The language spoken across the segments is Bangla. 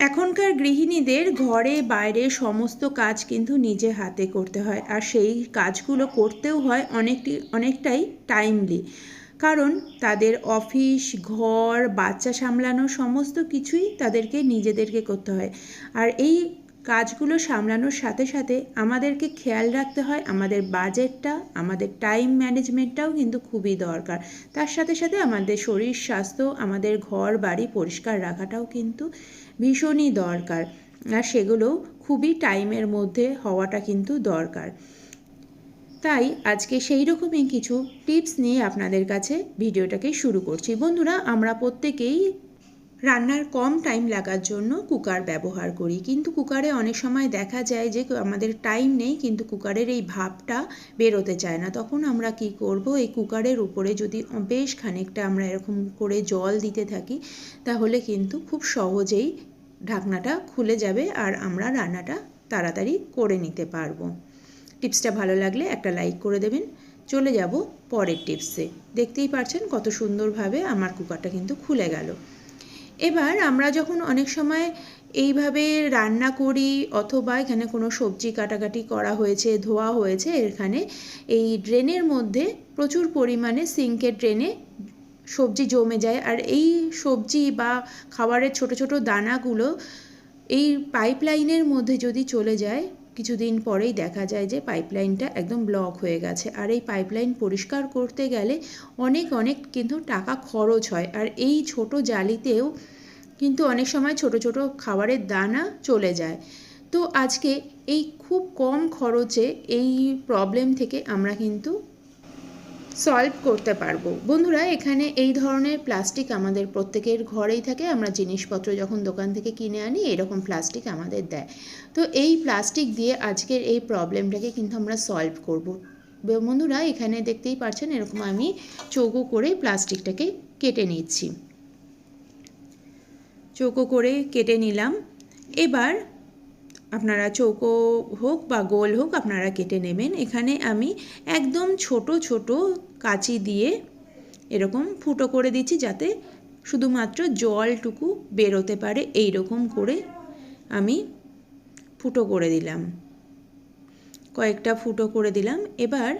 এখনকার গৃহিণীদের ঘরে, বাইরে সমস্ত কাজ কিন্তু নিজে হাতে করতে হয়। আর সেই কাজগুলো করতেও হয় অনেকটি, অনেকটাই টাইমলি কারণ তাদের অফিস ঘর, বাচ্চা সামলানো সমস্ত কিছুই তাদেরকে, নিজেদেরকে করতে হয়। আর এই কাজগুলো সামলানোর সাথে সাথে আমাদেরকে খেয়াল রাখতে হয়, আমাদের বাজেটটা আমাদের টাইম ম্যানেজমেন্টটাও কিন্তু খুবই দরকার। তার সাথে সাথে আমাদের শরীর স্বাস্থ্য, আমাদের ঘর বাড়ি পরিষ্কার রাখাটাও কিন্তু ভীষণই দরকার। আর সেগুলো খুবই টাইমের মধ্যে হওয়াটা কিন্তু দরকার। তাই আজকে সেই রকমই কিছু টিপস নিয়ে আপনাদের কাছে ভিডিওটাকে শুরু করছি। বন্ধুরা, আমরা প্রত্যেকেই রান্নার কম টাইম লাগার জন্য কুকার ব্যবহার করি। কিন্তু কুকারে অনেক সময় দেখা যায় যে, আমাদের টাইম নেই, কিন্তু কুকারের এই ভাবটা বেরোতে চায় না। তখন আমরা কি করব? এই কুকারের উপরে যদি বেশ খানিকটা আমরা এরকম করে জল দিতে থাকি, তাহলে কিন্তু খুব সহজেই ঢাকনাটা খুলে যাবে আর আমরা রান্নাটা তাড়াতাড়ি করে নিতে পারব। টিপসটা ভালো লাগলে একটা লাইক করে দেবেন। চলে যাব পরের টিপসে দেখতেই পারছেন কত সুন্দরভাবে আমার কুকারটা কিন্তু খুলে গেল। এবার আমরা যখন অনেক সময় এইভাবে রান্না করি অথবা এখানে কোনো সবজি কাটাকাটি করা হয়েছে, ধোয়া হয়েছে, এখানে এই ড্রেনের মধ্যে প্রচুর পরিমাণে সিঙ্কের ড্রেনে সবজি জমে যায়। আর এই সবজি বা খাবারের ছোট ছোট দানাগুলো এই পাইপলাইনের মধ্যে যদি চলে যায় কিছুদিন পরেই দেখা যায় যে পাইপলাইনটা একদম ব্লক হয়ে গেছে। আর এই পাইপলাইন পরিষ্কার করতে গেলে অনেক অনেক কিন্তু টাকা খরচ হয়। আর এই ছোট জালিতেও কিন্তু অনেক সময় ছোট ছোট খাবারের দানা চলে যায়। তো আজকে এই খুব কম খরচে এই প্রবলেম থেকে আমরা কিন্তু সলভ করতে পারব। বন্ধুরা, এখানে এই ধরনের প্লাস্টিক আমাদের প্রত্যেকের ঘরেই থাকে। আমরা জিনিসপত্র যখন দোকান থেকে কিনে আনি, এরকম প্লাস্টিক আমাদের দেয়। তো এই প্লাস্টিক দিয়ে আজকের এই প্রবলেমটাকে কিন্তু আমরা সলভ করব। বন্ধুরা, এখানে দেখতেই পাচ্ছেন এরকম আমি চৌকো করে প্লাস্টিকটাকে কেটে নিচ্ছি। চৌকো করে কেটে নিলাম। এবার আপনারা চৌকো হোক বা গোল হোক আপনারা কেটে নেবেন। এখানে আমি একদম ছোট ছোট কাঁচি দিয়ে এরকম ফুটো করে দিচ্ছি যাতে শুধুমাত্র জলটুকু বেরোতে পারে। এই রকম করে আমি ফুটো করে দিলাম। কয়েকটা ফুটো করে দিলাম। এবার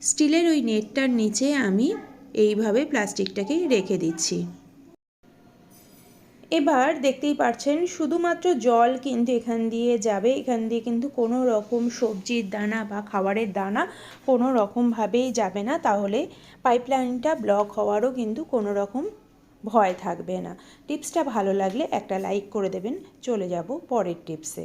স্টিলের ওই নেটটার নিচে আমি এইভাবে প্লাস্টিকটাকে রেখে দিচ্ছি। এবার দেখতেই পাচ্ছেন শুধুমাত্র জল কিন্তু এখান দিয়ে যাবে। এখান দিয়ে কিন্তু কোনো রকম সবজির দানা বা খাবারের দানা কোনো রকমভাবেই যাবে না। তাহলে পাইপলাইনটা ব্লক হওয়ারও কিন্তু কোনো রকম ভয় থাকবে না। টিপসটা ভালো লাগলে একটা লাইক করে দেবেন। চলে যাব পরের টিপসে।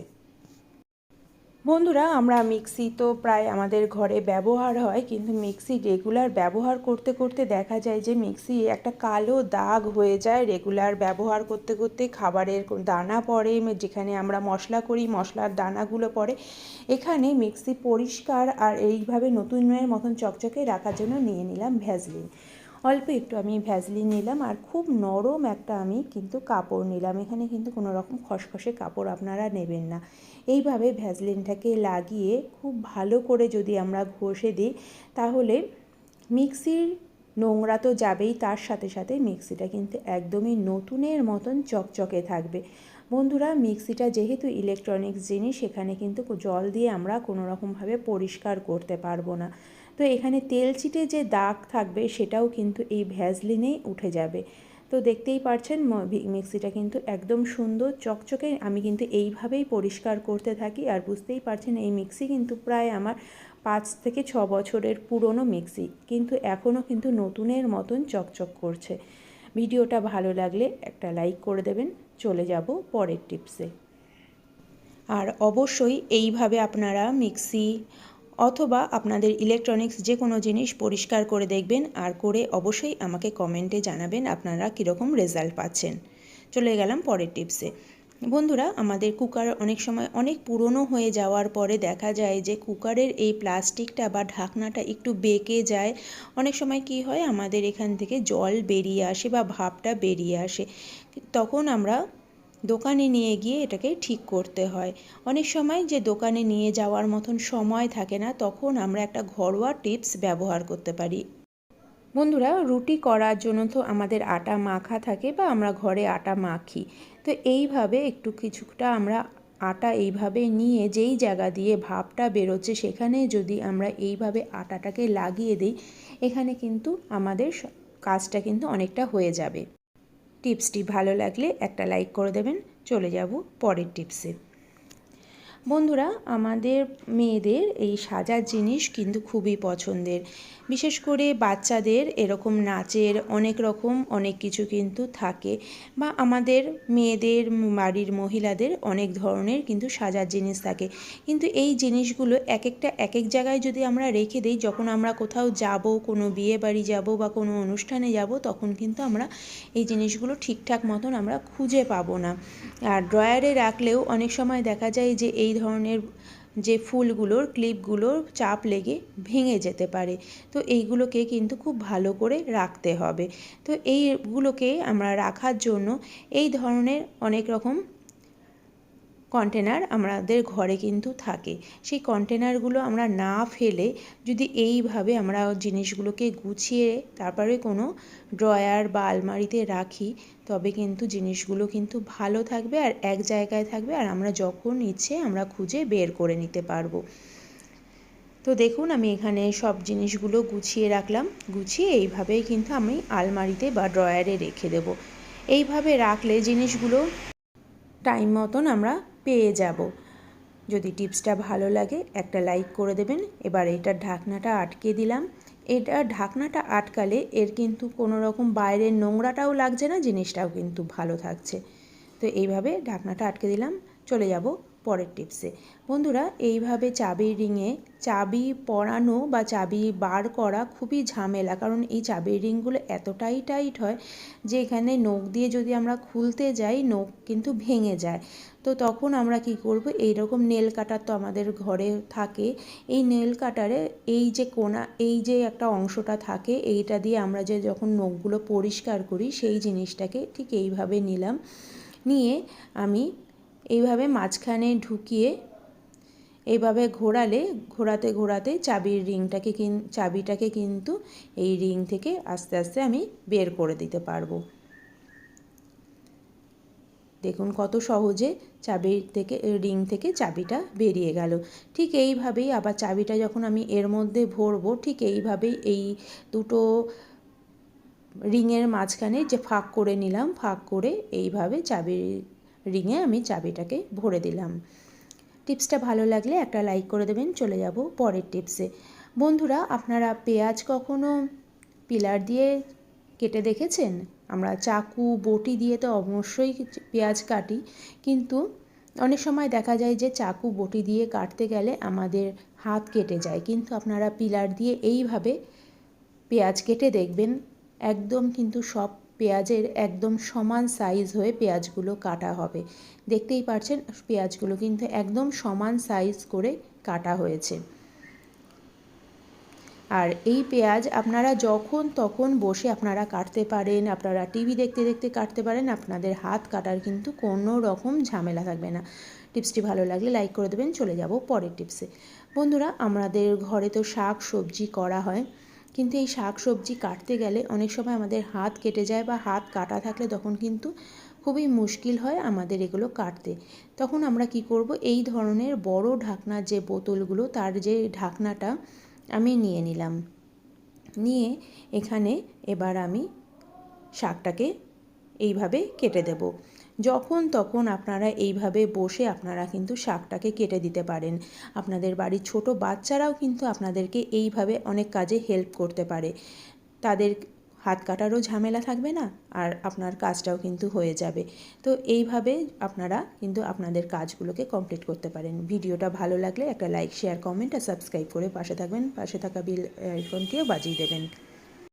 বন্ধুরা, আমরা মিক্সি তো প্রায় আমাদের ঘরে ব্যবহার হয়, কিন্তু মিক্সি রেগুলার ব্যবহার করতে করতে দেখা যায় যে মিক্সি একটা কালো দাগ হয়ে যায় রেগুলার ব্যবহার করতে করতে। খাবারের দানা পড়ে যেখানে আমরা মশলা করি, মশলার দানাগুলো পড়ে। এখানে মিক্সি পরিষ্কার আর এইভাবে নতুনের মতন চকচকে রাখার জন্য নিয়ে নিলাম ভ্যাজলিন অল্প একটু আমি ভ্যাজলিন নিলাম আর খুব নরম একটা আমি কিন্তু কাপড় নিলাম। এখানে কিন্তু কোনো রকম খসখসে কাপড় আপনারা নেবেন না। এইভাবে ভ্যাজলিনটাকে লাগিয়ে খুব ভালো করে যদি আমরা ঘষে দিই, তাহলে মিক্সির নোংরা তো যাবেই, তার সাথে সাথে মিক্সিটা কিন্তু একদমই নতুনের মতন চকচকে থাকবে। বন্ধুরা, মিক্সিটা যেহেতু ইলেকট্রনিক্স জিনিস সেখানে কিন্তু জল দিয়ে আমরা কোনো রকমভাবে পরিষ্কার করতে পারব না। তো এখানে তেল চিটে যে দাগ থাকবে, সেটাও কিন্তু এই ভ্যাজলিনেই উঠে যাবে। তো দেখতেই পারছেন মিক্সিটা কিন্তু একদম সুন্দর, চকচকে, আমি কিন্তু এইভাবেই পরিষ্কার করতে থাকি। আর বুঝতেই পারছেন, এই মিক্সি কিন্তু প্রায় আমার পাঁচ থেকে ছ বছরের পুরনো মিক্সি, কিন্তু এখনও কিন্তু নতুনের মতন চকচক করছে। ভিডিওটা ভালো লাগলে একটা লাইক করে দেবেন। চলে যাব পরের টিপসে। আর অবশ্যই এইভাবে আপনারা মিক্সি অথবা আপনাদের ইলেকট্রনিক্স যে কোনো জিনিস পরিষ্কার করে দেখবেন আর করে অবশ্যই আমাকে কমেন্টে জানাবেন আপনারা কীরকম রেজাল্ট পাচ্ছেন। চলে গেলাম পরের টিপসে। বন্ধুরা, আমাদের কুকার অনেক সময় অনেক পুরনো হয়ে যাওয়ার পরে দেখা যায় যে কুকারের এই প্লাস্টিকটা বা ঢাকনাটা একটু বেঁকে যায়। অনেক সময় কি হয়, আমাদের এখান থেকে জল বেরিয়ে আসে বা ভাপটা বেরিয়ে আসে। তখন আমরা দোকানে নিয়ে গিয়ে এটাকে ঠিক করতে হয়। অনেক সময় যে দোকানে নিয়ে যাওয়ার মতন সময় থাকে না, তখন আমরা একটা ঘরোয়া টিপস ব্যবহার করতে পারি। বন্ধুরা, রুটি করার জন্য তো আমাদের আটা মাখা থাকে বা আমরা ঘরে আটা মাখি। তো এইভাবে একটু কিছুটা আমরা আটা এইভাবে নিয়ে যেই জায়গা দিয়ে ভাপটা বেরোচ্ছে সেখানে যদি আমরা এইভাবে আটাটাকে লাগিয়ে দিই, এখানে কিন্তু আমাদের কাজটা কিন্তু অনেকটা হয়ে যাবে। টিপসটি ভালো লাগলে একটা লাইক করে দেবেন। চলে যাব পরের টিপসে। বন্ধুরা, আমাদের মেয়েদের এই সাজার জিনিস কিন্তু খুবই পছন্দের। বিশেষ করে বাচ্চাদের এরকম নাচের অনেক রকম, অনেক কিছু কিন্তু থাকে বা আমাদের মেয়েদের বাড়ির মহিলাদের অনেক ধরনের কিন্তু সাজার জিনিস থাকে। কিন্তু এই জিনিসগুলো এক একটা এক এক জায়গায় যদি আমরা রেখে দিই, যখন আমরা কোথাও যাব, কোনো বিয়ে বাড়ি যাব বা কোনো অনুষ্ঠানে যাব, তখন কিন্তু আমরা এই জিনিসগুলো ঠিকঠাক মতন আমরা খুঁজে পাবো না। আর ড্রয়ারে রাখলেও অনেক সময় দেখা যায় যে এই ধরনের যে ফুলগুলোর ক্লিপগুলোর চাপ লেগে ভেঙে যেতে পারে। তো এইগুলোকে কিন্তু খুব ভালো করে রাখতে হবে। তো এইগুলোকে আমরা রাখার জন্য এই ধরনের অনেক রকম কন্টেনার আমাদের ঘরে কিন্তু থাকে। সেই কন্টেনারগুলো আমরা না ফেলে যদি এইভাবে আমরা জিনিসগুলোকে গুছিয়ে তারপরে কোনো ড্রয়ার বা আলমারিতে রাখি, তবে কিন্তু জিনিসগুলো কিন্তু ভালো থাকবে আর এক জায়গায় থাকবে আর আমরা যখন ইচ্ছে আমরা খুঁজে বের করে নিতে পারব। তো দেখুন আমি এখানে সব জিনিসগুলো গুছিয়ে রাখলাম। গুছিয়ে এইভাবেই কিন্তু আমি আলমারিতে বা ড্রয়ারে রেখে দেবো। এইভাবে রাখলে জিনিসগুলো টাইম মতন আমরা পেয়ে যাব। যদি টিপসটা ভালো লাগে, একটা লাইক করে দেবেন। এবার এটার ঢাকনাটা আটকে দিলাম। এটা ঢাকনাটা আটকালে এর কিন্তু কোনো রকম বাইরের নোংরাটাও লাগছে না, জিনিসটাও কিন্তু ভালো থাকছে। তো এইভাবে ঢাকনাটা আটকে দিলাম, চলে যাব পরের টিপসে। বন্ধুরা, এইভাবে চাবির রিংয়ে চাবি পরানো বা চাবি বার করা খুবই ঝামেলা, কারণ এই চাবির রিংগুলো এতটাই টাইট হয় যে এখানে নখ দিয়ে যদি আমরা খুলতে যাই, নখ কিন্তু ভেঙে যায়। তো তখন আমরা কি করব? এই রকম নেল কাটার তো আমাদের ঘরে থাকে। এই নেল কাটারে এই যে কোনা, এই যে একটা অংশটা থাকে, এইটা দিয়ে আমরা যে যখন নখগুলো পরিষ্কার করি, সেই জিনিসটাকে ঠিক এইভাবে নিলাম। নিয়ে আমি এইভাবে মাঝখানে ঢুকিয়ে এইভাবে ঘোরালে, ঘোরাতে ঘোরাতে চাবির রিংটাকে কিন, চাবিটাকে কিন্তু এই রিং থেকে আস্তে আস্তে আমি বের করে দিতে পারব। দেখুন কত সহজে চাবির থেকে, রিং থেকে চাবিটা বেরিয়ে গেল। ঠিক এইভাবেই আবার চাবিটা যখন আমি এর মধ্যে ভরবো, ঠিক এইভাবেই এই দুটো রিংয়ের মাঝখানে যে ফাঁক করে নিলাম, ফাঁক করে এইভাবে চাবির রিংয়ে আমি চাবিটাকে ভরে দিলাম। টিপসটা ভালো লাগলে একটা লাইক করে দেবেন, চলে যাব পরের টিপসে। বন্ধুরা, আপনারা পেঁয়াজ কখনো পিলার দিয়ে কেটে দেখেছেন? আমরা চাকু, বটি দিয়ে তো অবশ্যই পেঁয়াজ কাটি, কিন্তু অনেক সময় দেখা যায় যে চাকু, বটি দিয়ে কাটতে গেলে আমাদের হাত কেটে যায়। কিন্তু আপনারা পিলার দিয়ে এইভাবে পেঁয়াজ কেটে দেখবেন, একদম কিন্তু সব পেঁয়াজের একদম সমান সাইজ হয়ে পেঁয়াজগুলো কাটা হবে। দেখতেই পারছেন, পেঁয়াজগুলো কিন্তু একদম সমান সাইজ করে কাটা হয়েছে। আর এই পেঁয়াজ আপনারা যখন তখন বসে আপনারা কাটতে পারেন, আপনারা টিভি দেখতে দেখতে কাটতে পারেন, আপনাদের হাত কাটার কিন্তু কোনো রকম ঝামেলা থাকবে না। টিপসটি ভালো লাগলে লাইক করে দেবেন, চলে যাব পরের টিপসে। বন্ধুরা, আমাদের ঘরে তো শাক সবজি করা হয়, কিন্তু এই শাক সবজি কাটতে গেলে অনেক সময় আমাদের হাত কেটে যায় বা হাত কাটা থাকলে তখন কিন্তু খুবই মুশকিল হয় আমাদের এগুলো কাটতে। তখন আমরা কি করব, এই ধরনের বড় ঢাকনার যে বোতলগুলো, তার যে ঢাকনাটা আমি নিয়ে নিলাম। নিয়ে এখানে এবার আমি শাকটাকে এইভাবে কেটে দেব। যখন তখন আপনারা এইভাবে বসে আপনারা কিন্তু শাকটাকে কেটে দিতে পারেন। আপনাদের বাড়ির ছোট বাচ্চারাও কিন্তু আপনাদেরকে এইভাবে অনেক কাজে হেল্প করতে পারে। তাদের হাত কাটারও ঝামেলা থাকবে না, আর আপনার কাজটাও কিন্তু হয়ে যাবে। তো এইভাবে আপনারা কিন্তু আপনাদের কাজগুলোকে কমপ্লিট করতে পারেন। ভিডিওটা ভালো লাগলে একটা লাইক শেয়ার কমেন্ট আর সাবস্ক্রাইব করে পাশে থাকবেন। পাশে থাকা বিল আইকনটিও বাজিয়ে দেবেন।